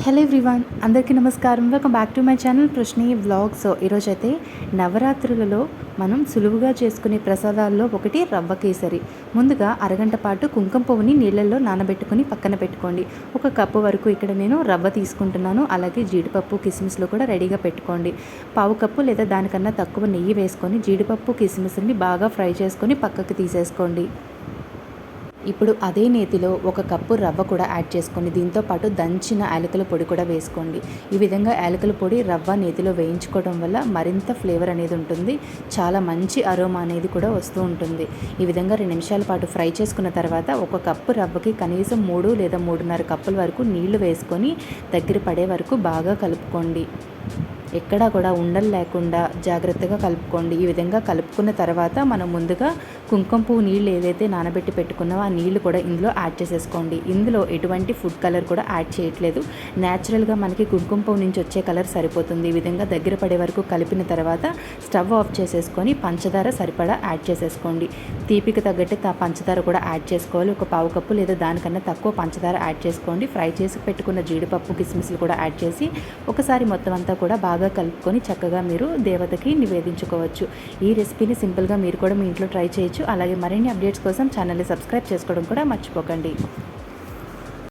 Hello everyone అందరికీ నమస్కారం. Welcome back to my channel Prashni vlogs ఈరోజు అయితే నవరాత్రులలో మనం సులువుగా చేసుకునే ప్రసాదాల్లో ఒకటి రవ్వ కేసరి. ముందుగా అరగంట పాటు కుంకుమ పువ్వుని నీళ్ళల్లో నానబెట్టుకొని పక్కన పెట్టుకోండి. ఒక కప్పు వరకు ఇక్కడ నేను రవ్వ తీసుకుంటున్నాను. అలాగే జీడిపప్పు కిస్మిస్లు కూడా రెడీగా పెట్టుకోండి. పావు కప్పు లేదా దానికన్నా తక్కువ నెయ్యి వేసుకొని జీడిపప్పు కిస్మిస్ని బాగా ఫ్రై చేసుకొని పక్కకు తీసేసుకోండి. ఇప్పుడు అదే నేతిలో ఒక కప్పు రవ్వ కూడా యాడ్ చేసుకోండి. దీంతో పాటు దంచిన యాలకుల పొడి కూడా వేసుకోండి. ఈ విధంగా యాలకుల పొడి రవ్వ నేతిలో వేయించుకోవడం వల్ల మరింత ఫ్లేవర్ అనేది ఉంటుంది. చాలా మంచి అరోమా అనేది కూడా వస్తూ ఉంటుంది. ఈ విధంగా రెండు నిమిషాల పాటు ఫ్రై చేసుకున్న తర్వాత ఒక కప్పు రవ్వకి కనీసం మూడు లేదా మూడున్నర కప్పుల వరకు నీళ్ళు వేసుకొని దగ్గర పడే వరకు బాగా కలుపుకోండి. ఎక్కడా కూడా ఉండలు లేకుండా జాగ్రత్తగా కలుపుకోండి. ఈ విధంగా కలుపుకున్న తర్వాత మనం ముందుగా కుంకుమ పువ్వు నీళ్ళు ఏదైతే నానబెట్టి పెట్టుకున్నామో ఆ నీళ్ళు కూడా ఇందులో యాడ్ చేసేసుకోండి. ఇందులో ఎటువంటి ఫుడ్ కలర్ కూడా యాడ్ చేయట్లేదు. న్యాచురల్గా మనకి కుంకుమ పువ్వు నుంచి వచ్చే కలర్ సరిపోతుంది. ఈ విధంగా దగ్గర పడే వరకు కలిపిన తర్వాత స్టవ్ ఆఫ్ చేసేసుకొని పంచదార సరిపడా యాడ్ చేసేసుకోండి. తీపికి తగ్గట్టు తా పంచదార కూడా యాడ్ చేసుకోవాలి. ఒక పావు కప్పు లేదా దానికన్నా తక్కువ పంచదార యాడ్ చేసుకోండి. ఫ్రై చేసి పెట్టుకున్న జీడిపప్పు కిస్మిస్లు కూడా యాడ్ చేసి ఒకసారి మొత్తం అంతా కూడా బాగా బాగా కలుపుకొని చక్కగా మీరు దేవతకి నివేదించుకోవచ్చు. ఈ రెసిపీని సింపుల్గా మీరు కూడా మీ ఇంట్లో ట్రై చేయొచ్చు. అలాగే మరిన్ని అప్డేట్స్ కోసం ఛానల్ని సబ్స్క్రైబ్ చేసుకోవడం కూడా మర్చిపోకండి.